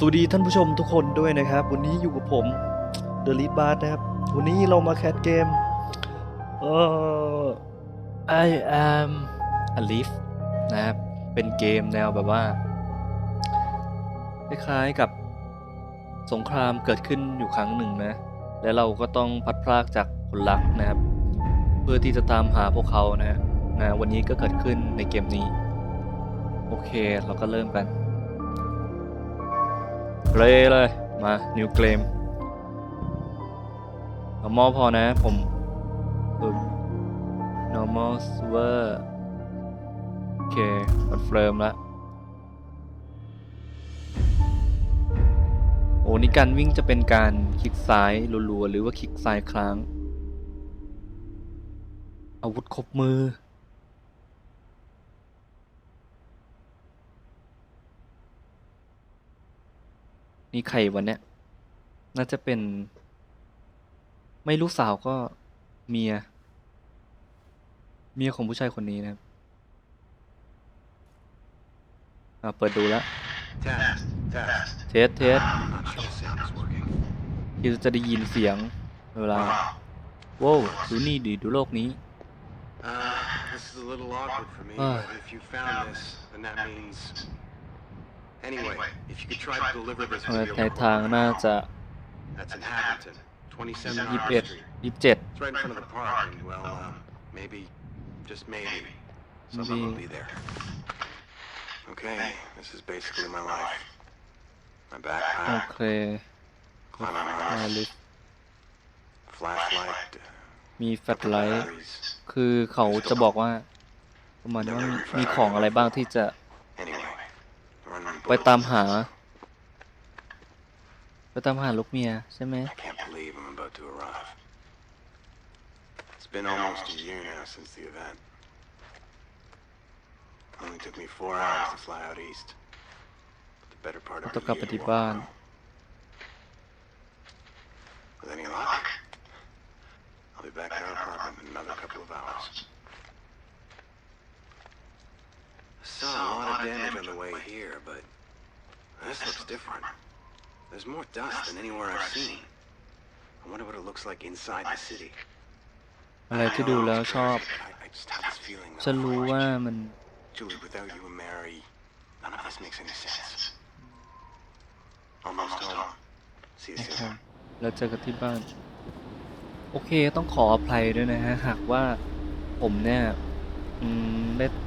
สวัสดีท่านผู้ชมทุกคนด้วยนะครับ วันนี้อยู่กับผม The Lead b a r นะครับ วันนี้เรามาแคสเกมเอ่อ I am a leaf นะครับ เป็นเกมแนวแบบว่า คล้ายๆกับสงครามเกิดขึ้นอยู่ครั้งหนึ่งนะ และเราก็ต้องพัดพรากจากคนรักนะครับ เพื่อที่จะตามหาพวกเขานะนะวันนี้ก็เกิดขึ้นในเกมนี้ โอเค เราก็เริ่มกัน เกรเลย มานิวเกรม normal พอนะ ผมฝึก normal server โอเคคอนเฟิร์มละโอ้นี่การวิ่งจะเป็นการคลิกซ้ายรัวๆหรือว่าคลิกซ้ายครั้ง อาวุธครบมือ นี่ใครวันเนี้ยน่าจะเป็น ไม่ลูกสาวก็เมีย เมียของผู้ชายคนนี้นะครับอ่าเปิดดูแล้ว Test, test. เทสเทส I'm not sure the sound is working. ที่จะได้ยินเสียงเวลา Wow. โว้วดูนี่ดิดูโลกนี้ Uh, this is a little awkward for me, Ah. but if you found this, then that means. Anyway, if you could try to deliver this เออ to ใน your ทางน่าจะ That's in Haverton, 27ยี่สิบ Harbor เอ็ด Street. ยี่สิบเจ็ด It's right in front of the park, and well, uh, maybe, just maybe, someone will be there. Okay, this is basically my life. My โอ backpack, เค climbing มา Mars, ลิฟต์ flashlight, มีแฟลชไลท์ batteries. คือเขาจะบอกว่าประมาณว่ามีของอะไรบ้างที่จะ Anyway, running ไปตามหา ไปตามหาลูกเมียใช่ไหม I can't believe I'm about to arrive. It's been almost a year now since the event. Only took me four hours to fly out east. But the better part of ต้อง a กลับไป year ที่ walking บ้าน home. With any luck, I'll be back at our apartment in another couple of hours. saw a lot of damage on the way here, but this looks different. There's more dust than anywhere I've seen. I wonder what it looks like inside the city. อะไรที่ดูแล้วชอบ I, I just have this feeling that ฉันรู้ว่ามัน Julie, without you and Mary, none of this makes any sense. Almost home. See you นะครับ soon. แล้วเจอกันที่บ้าน โอเคต้องขออภัยด้วยนะฮะ หากว่าผมเนี่ย อืมได้แ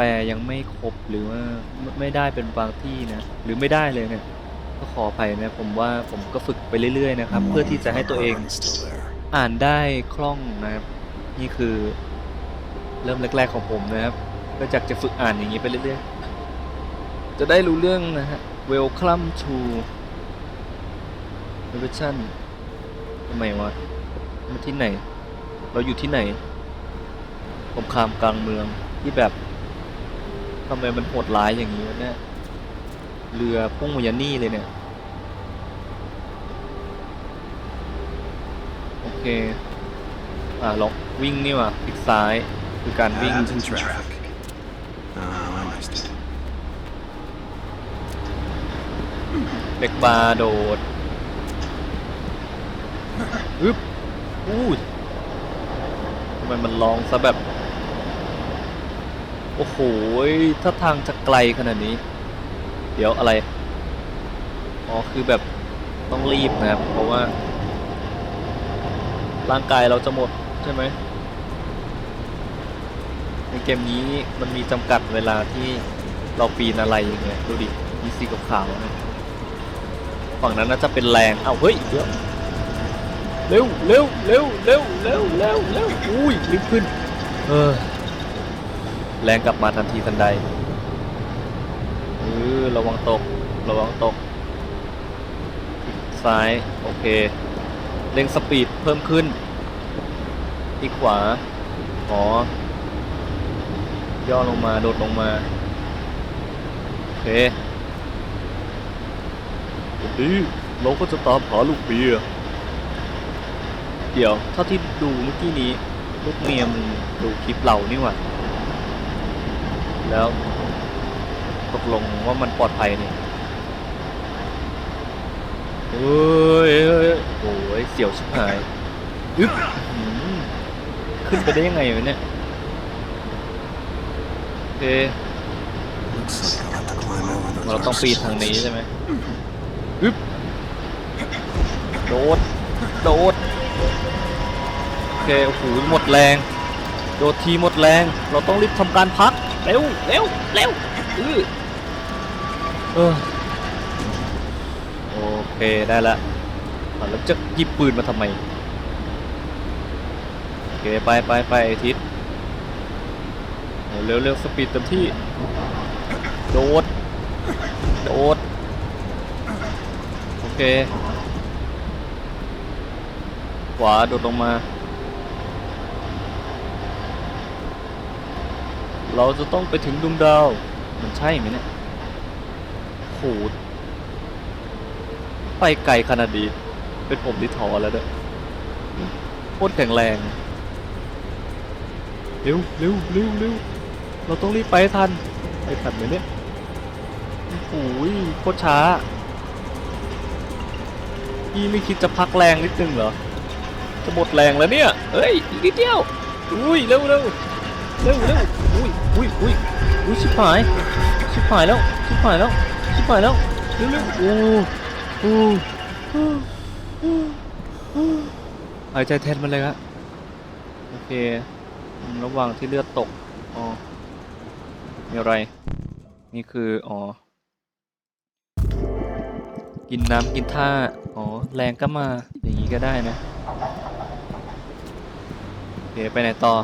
ปลยังไม่ครบหรือว่าไม่ไม่ได้เป็นบางที่นะ หรือไม่ได้เลยเนี่ยก็ขออภัยนะผมว่าผมก็ฝึกไปเรื่อยๆนะครับ เพื่อที่จะให้ตัวเอง still there. อ่านได้คล่องนะครับ นี่คือเริ่มแรกๆของผมนะครับ ก็จากจะฝึกอ่านอย่างนี้ไปเรื่อยๆ จะได้รู้เรื่องนะฮะ Welcome to Revision ทำไมวะมาที่ไหน เราอยู่ที่ไหนสงครามกลางเมืองที่แบบ ทำไมมันโหดร้ายอย่างนี้วะเนี่ย เรือพุ่งมายันนี่เลยเนี่ย โอเค อ่าลองวิ่งนี่ว่ะคลิกซ้ายคือการวิ่ง Hampton traffic. Oh, I missed it. เล็กบาร์โดดอึ๊บอู้ยทำไมมันลองซะแบบ โอ้โห ถ้าทางจะไกลขนาดนี้ เดี๋ยวอะไร อ๋อ คือแบบต้องรีบนะครับ เพราะว่า ร่างกายเราจะหมดใช่ไหม ในเกมนี้มันมีจำกัดเวลาที่เราปีนอะไรอย่างเงี้ย ดูดิ มีสีขาวๆนะฝั่งนั้นน่าจะเป็นแรง เอาเฮ้ยเดี๋ยวเร็วเร็วเร็วเร็วเร็วเร็วเร็วอุ้ยรีบขึ้น เออ แรงกลับมาทันทีทันใดเออระวังตก ระวังตก ซ้าย โอเค เร่งสปีดเพิ่มขึ้นที่ขวาอ๋อย่อลงมาโดดลงมา โอเควันนี้เราก็จะตามหาลูกเมียเดี๋ยวเท่าที่ดูเมื่อกี้นี้ ลูกเมียมันดูคลิปเรานี่หว่า แล้วตกลงว่ามันปลอดภัยนี่เอ้ยเอ้ยโอ้ยเสียวชิบหายอึ๊บขึ้นไปได้ยังไงวะเนี่ยโอเคเราต้องปีนทางนี้ใช่ไหมอึ๊บโดดโดดโอเคโอ้โหหมดแรง โดดทีหมดแรง เราต้องรีบทำการพัก เร็วเร็วเร็วอื้อเออโอเคได้ละอะแล้วจะหยิบปืนมาทำไมโอเคไปไปไปไอทิศเร็วเร็วสปีดเต็มที่ โดด โดด โอเค ขวาโดดลงมา เราจะต้องไปถึงดวงดาว มันใช่ไหมเนี่ยโหไปไกลขนาดนี้เป็นผมที่ท้อแล้วเด้อโคตรแข็งแรง เร็วเร็วเร็วเร็วเราต้องรีบไปทัน ไปทันไหมเนี่ยโอ้โหโคตรช้าพี่ไม่คิดจะพักแรงนิดนึงเหรอ จะหมดแรงแล้วเนี่ย เอ้ยอีกนิดเดียว อุ้ยเร็วเร็วเร็วเร็ว อุ้ยอุ้ยอุ้ยชิบหายชิบหายแล้วชิบหายแล้วชิบหายแล้วเร็วเร็วโอ้โอ้โอ้โอ้โอ้หายใจแทนมันเลยครับโอเคระหว่างที่เลือดตกอ๋อมีอะไร นี่คืออ๋อกินน้ำกินท่าอ๋อแรงก็มาอย่างนี้ก็ได้นะโอเคไปไหนต่อ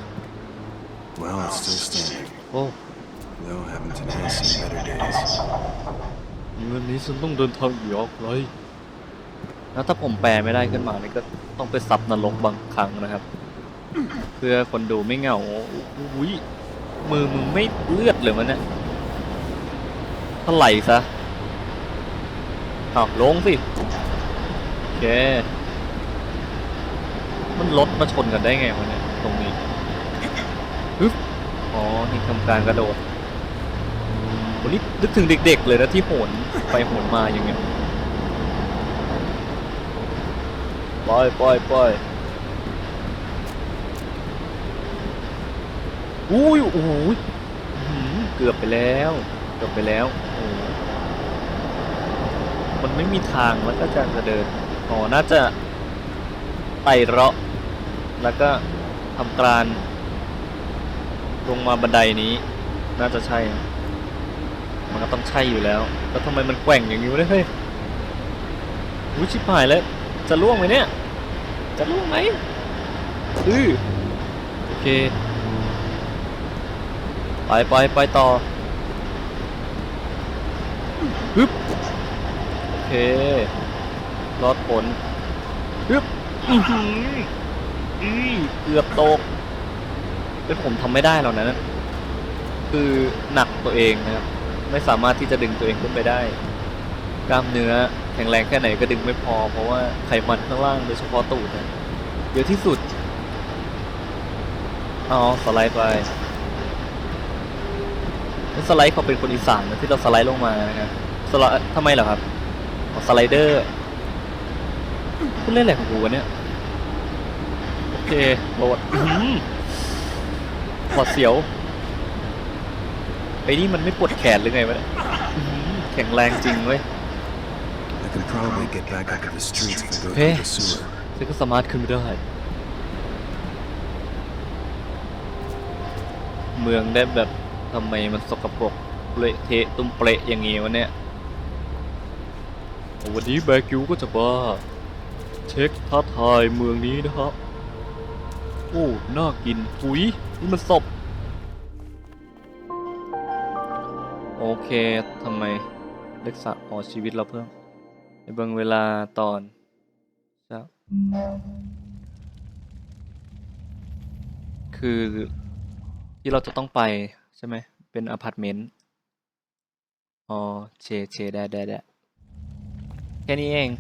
Well, it's still standing. โอ้ Though haven't today seen better days. วันนี้ฉันต้องเดินทางอีกออกเลย แล้วถ้าผมแปลไม่ได้ขึ้นมานี่ก็ต้องไปซับนรกบางครั้งนะครับ เพื่อคนดูไม่เหงาอุ้ยมือมึงไม่เลือดเลยมันเนี่ยถลายซะอ้าวลงสิ โอเค มันรถมาชนกันได้ไงวะเนี่ย ตรงนี้ฮึบ อ๋อนี่ทำการกระโดดวันนี้นึกถึงเด็ก ๆ เลยนะที่โหนไปโหนมาอย่างเงี้ยปล่อยปล่อยปล่อยอุ้ยโอ้โหอื้อหือเกือบไปแล้ว เกือบไปแล้วโอ้โหมันไม่มีทางแล้วก็จะจะเดินอ๋อน่าจะไต่เราะแล้วก็ทำการ ลงมาบันไดนี้ น่าจะใช่ มันก็ต้องใช่อยู่แล้ว แล้วทำไมมันแกว่งอย่างนี้วะเนี่ยเฮ้ยอุ้ยชิบหายแล้ว จะล่วงไหมเนี่ย จะล่วงไหมอือโอเค ไปไปไปต่อฮึบโอเค รอดผลฮึบอือหืออือเกือบตก เป็นผมทำไม่ได้หรอกนะคือหนักตัวเองนะครับไม่สามารถที่จะดึงตัวเองขึ้นไปได้ กล้ามเนื้อแข็งแรงแค่ไหนก็ดึงไม่พอ เพราะว่าไขมันข้างล่างโดยเฉพาะตูดนะเยอะที่สุดเอาสไลด์ไปสไลด์เขาเป็นคนอีสานนะที่เราสไลด์ลงมานะครับสไลด์ทำไมเหรอครับอสไลเดอร์คุณเล่นอะไรของกูวะเนี่ย โอเคโหลดอื้อ หือหวาดเสียว ไอ้นี่มันไม่ปวดแขนหรือไงวะเนี่ยอื้อหือแข็งแรงจริงเว้ย I can probably get back up to the streets if I go Hey. through the sewer. ฉันก็สามารถขึ้นไปได้ เมืองได้แบบทำไมมันสกปรกเละเทะตุ้มเปรอะอย่างงี้วะเนี่ยวันนี้แบกิวก็จะมาเช็คท้าทายเมืองนี้นะครับ โอ้ น่ากินปุ๋ย นี่มันศพ โอเคทำไมเลขสะอ๋อชีวิตเราเพิ่มในเบิ่งเวลาตอนเช้าคือที่เราจะต้องไปใช่ไหม เป็นอพาร์ตเมนต์ อ๋อเชเชได้ได้ได้แค่นี้เอง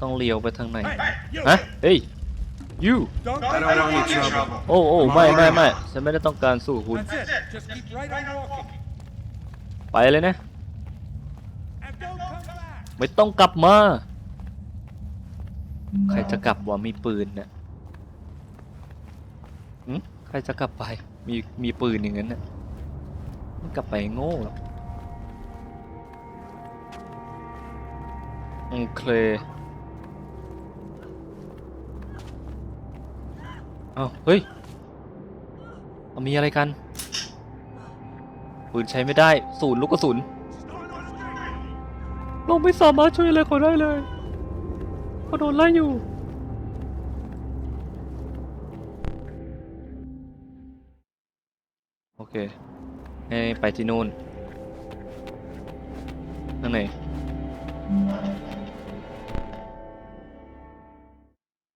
ต้องเลี้ยวไปทางไหน ฮะ เฮ้ย you I don't want any trouble. โอ้โอ้ไม่ไม่ไม่ฉันไม่ได้ต้องการสู้คุณ That's it. Just keep right on walking. ไปเลยนะ And don't come back. ไม่ต้องกลับมา ใครจะกลับว่ามีปืนเนี่ยหึใครจะกลับไป มีมีปืนอย่างนั้นน่ะไม่กลับไปโง่หรอกโอเค เอ้าเฮ้ยเอามีอะไรกันปืนใช้ไม่ได้ศูนย์ลูกกระสุนเราไม่สามารถช่วยอะไรเขาได้เลยเขาโดนไล่อยู่โอเคให้ไปที่นู่นนั่นไหน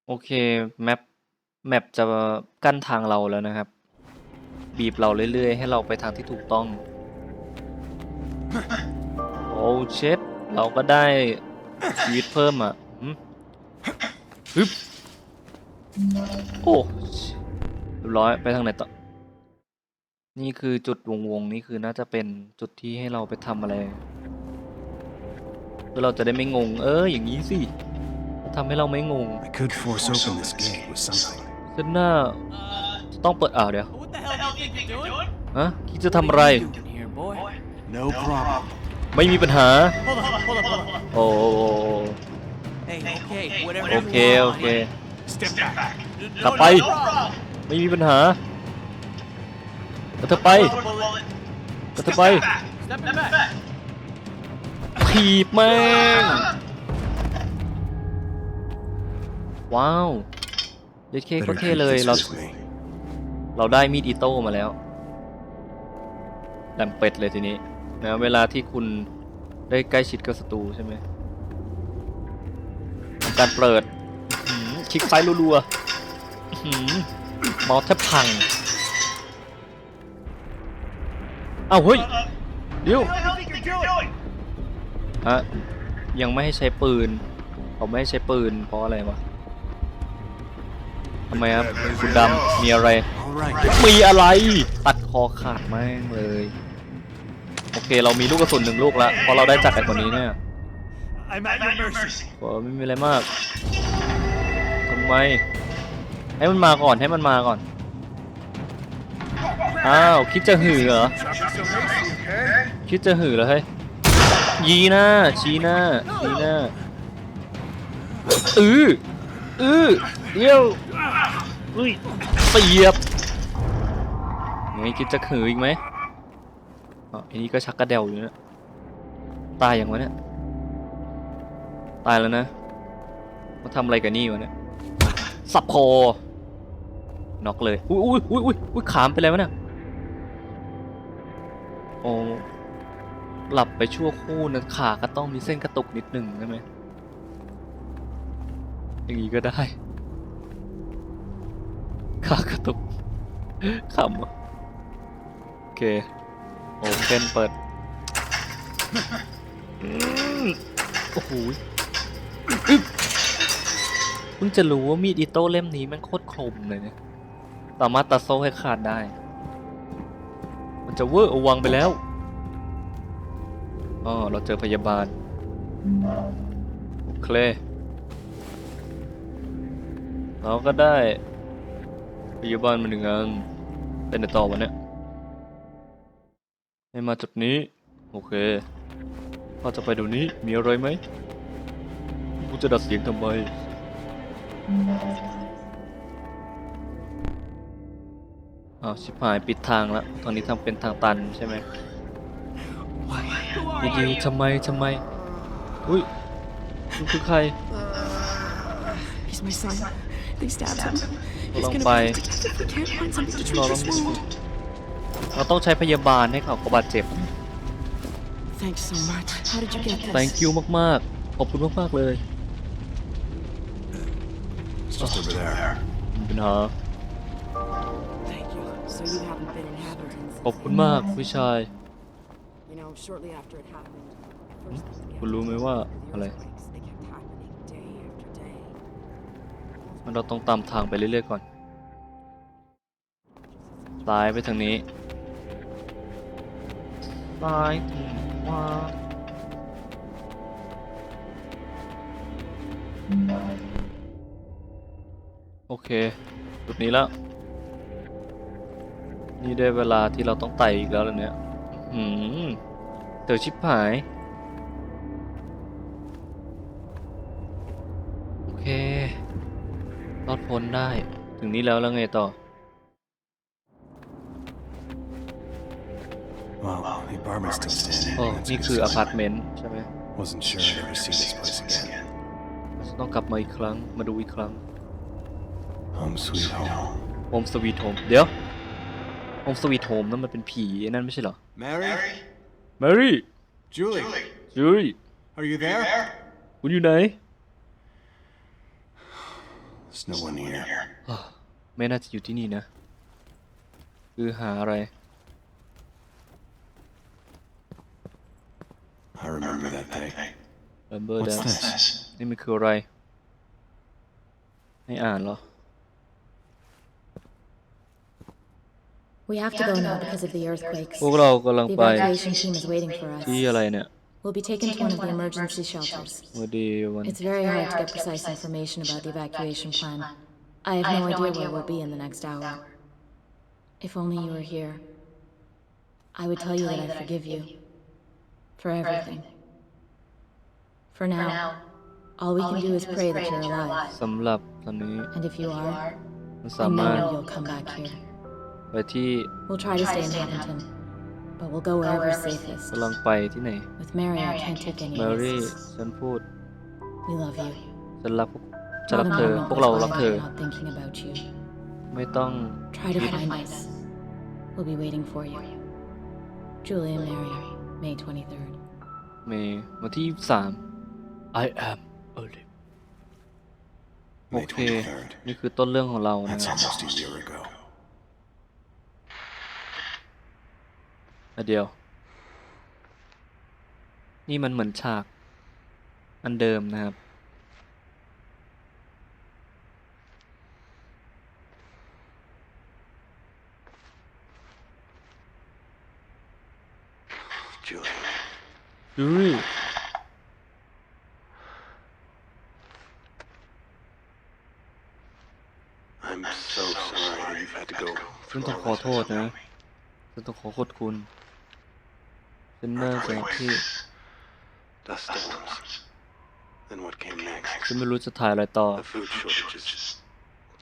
โอเคแมป แมปจะกั้นทางเราแล้วนะครับ บีบเราเรื่อยๆ ให้เราไปทางที่ถูกต้อง โอ้เชฟเราก็ได้ชีวิตเพิ่มอะฮึบโอ้เรียบร้อยไปทางไหนต่อ นี่คือจุดวงวงๆนี่คือน่าจะเป็นจุดที่ให้เราไปทำอะไรเพื่อเราจะได้ไม่งง เอออย่างนี้สิทำให้เราไม่งง I could force open this gate with something. เส้นหน้าจะต้องเปิดอ่าวเดี๋ยว What the hell do you think you're doing? ฮะคิดจะทำอะไร In here, boy. No problem. ไม่มีปัญหา Hold on, hold on, hold on, hold on. โอ้ Hey, okay, whatever โอ you เค want. โอเค Step back. กลับไปไม่มีปัญหาก็เธอไปก็เธอไป Step back. ถีบแม่ง ว้าว เด็ดเคก็ Better เท่ keep เลย this เรา with me. เราได้มีดอิโต้มาแล้วแหลมเป็ดเลยทีนี้นะเวลาที่คุณได้ใกล้ชิดกับศัตรูใช่ไหมทำการเปิดอื้อหือคลิกซ้ายรัวๆอื้อหือเมาส์แทบพังเอ้าเฮ้ยเดี๋ยวฮะยังไม่ให้ใช้ปืนเขาไม่ให้ใช้ปืนเพราะอะไรวะ ทำไมครับคุณดำมีอะไร All right. มีอะไร ตัดคอขาดแม่งเลย โอเคเรามีลูกกระสุนหนึ่งลูกแล้วเพราะเราได้จากไอ้คนนี้เนี่ย I'm at your mercy. ก็ไม่มีอะไรมากทำไม ให้มันมาก่อนให้มันมาก่อน อ้าว คิดจะหือเหรอ คิดจะหือเหรอเฮ้ยยีหน้าชี้หน้าชี้หน้าอือ อือเดี๋ยวอุ้ยเสียบไงคิดจะหืออีกไหมอ๋ออันนี้ก็ชักกระเดวอยู่นะตายอย่างวะเนี่ยตายแล้วนะมาทำอะไรกับนี่วะเนี่ยสับคอน็อกเลยอุ้ยอุ้ยอุ้ยอุ้ยอุ้ยขามไปแล้วะเนี่ยโอ้หลับไปชั่วคู่นะขาก็ต้องมีเส้นกระตุกนิดหนึ่งใช่ไหม อย่างนี้ก็ได้ขากระตุกขำอะโอเคโอเพนเปิดอืมโอ้โหอึ๊บเพิ่งจะรู้ว่ามีดอิโต้เล่มนี้มันโคตรคมเลยเนี่ยสามารถตัดโซ่ให้ขาดได้ มันจะเวอร์อวังไปแล้วอ๋อเราเจอพยาบาลโอเค เราก็ได้พยาบาลมาหนึ่งอันเป็นต่อวันเนี้ยให้มาจุดนี้ โอเคพ่อจะไปเดี๋ยวนี้มีอะไรไหมกูจะดัดเสียงทำไมอ้าวชิบหายปิดทางแล้วตอนนี้ทำเป็นทางตันใช่ไหมดีๆทำไมทำไม อุ้ยคุณคือใคร He's my son. They stabbed him. He's Hold on, gonna bye. be protected. We can't find something to treat เราต้อ this ง wound. เราต้องใช้พยาบาลให้เขาเขาบาดเจ็บ Thanks so much. How did you get this? thank you มากๆ ขอบคุณมากๆเลย It's just over there. มีปัญหา Thank you. So you haven't been inhabitants. ขอบคุณมากพี่ชาย You know, shortly after it happened, first it began คุณรู้ไหมว่า after the อะไร เราต้องตามทางไปเรื่อยๆก่อนซ้ายไปทางนี้ซ้ายถึงว่าโอเค จุดนี้แล้ว นี่ได้เวลาที่เราต้องไต่อีกแล้วเลยเนี่ย อืมเต๋อชิบหาย พ้นได้ ถึงนี้แล้วแล้วไงต่อ Well, the apartment's still standing. โอ้ That's a นี่ good คืออ sign. พาร์ตเมนต์ใช่ไหม Wasn't sure I'd ever see this place again. ต้องกลับมาอีกครั้ง มาดูอีกครั้ง Home sweet home. โฮมสวีทโฮมเดี๋ยวโฮมสวีทโฮมนั่นมันเป็นผีไอ้นั่นไม่ใช่เหรอ Mary? แมรี่ Julie? จุ้ย Are you there? คุณอยู่ไหน There's no one here. ไม่น่าจะอยู่ที่นี่นะ คือหาอะไร I remember that day. เบมเบอร์ What's แดน this? นี่มันคืออะไร ให้อ่านเหรอ We have to go now because of the earthquakes. พวกเรากำลัง The ไป evacuation team is waiting for us. ที่อะไรเนี่ย We'll be taken to one of the emergency shelters. วันดีวัน It's very hard to get precise information about the evacuation plan. I have no idea where we'll be in the next hour. If only you were here, I would tell you that I forgive you. For everything. For now, all we can do is pray that you're alive. สำหรับตอนนี้ And if you are, มัน I สามารถ know you'll come back here. ไปที่ We'll try to stay in Hampton, But we'll go wherever's safest. กำลังไปที่ไหน With Mary, I can't take any แมรี่ risks. ฉันพูด We love you. ฉันรักพวกฉัน Not รัก a เธอ moment พวกเรา goes รัก by เธ that อ I'm not thinking about you. ไม่ต้อง Try to find us. We'll be waiting for you. Julie and Mary, May 23rd. เมย์วันที่สาม I am Olive โอ May เค 23rd. นี่คือต้นเรื่องของเรานะ That's ครับ almost a year ago. อะ เดียว นี่มันเหมือนฉาก อันเดิมนะครับ Julie. ดูดิ I'm so sorry that you've had to go ฉัน through ต้อง all ขอ this โทษ without นะ me. ฉันต้องขอโทษคุณ ฉันน่าจะที่ Dust storms. Then what came next? ฉันไม่รู้จะถ่ายอะไรต่อ The food shortages.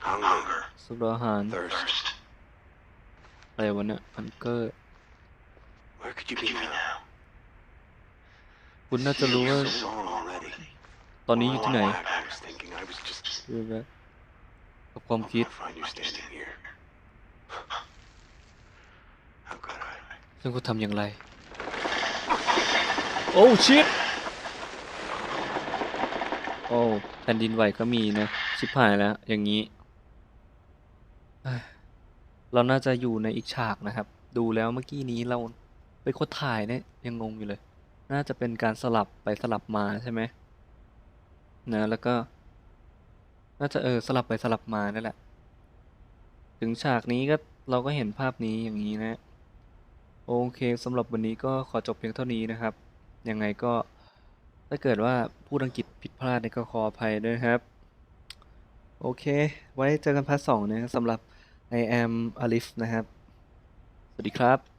Hunger. สุดอาหาร Thirst. อะไรวะเนี่ยอันเกอร์ Where could you be now? คุณน่าจะรู้ว่า So long already. ตอนนี้อยู่ที่ไหน All back, I was thinking I was just ดูแบบกับความคิด I'll find you standing here. How could I? ฉันก็ทำอย่างไร โอ้ชิตโอ้แผ่นดินไหวก็มีนะชิบหายแล้ว อย่างนี้ เราน่าจะอยู่ในอีกฉากนะครับ ดูแล้วเมื่อกี้นี้เราเป็นคนถ่ายเนี่ยยังงงอยู่เลย น่าจะเป็นการสลับไปสลับมาใช่ไหมนะแล้วก็ น่าจะเออสลับไปสลับมานั่นแหละ ถึงฉากนี้ก็เราก็เห็นภาพนี้อย่างนี้นะ โอเคสำหรับวันนี้ก็ขอจบเพียงเท่านี้นะครับ ยังไงก็ถ้าเกิดว่าพูดอังกฤษผิดพลาดเนี่ยก็ขออภัยด้วยครับ โอเค ไว้เจอกันพาร์ทสองนะสำหรับ I am Alif นะครับ สวัสดีครับ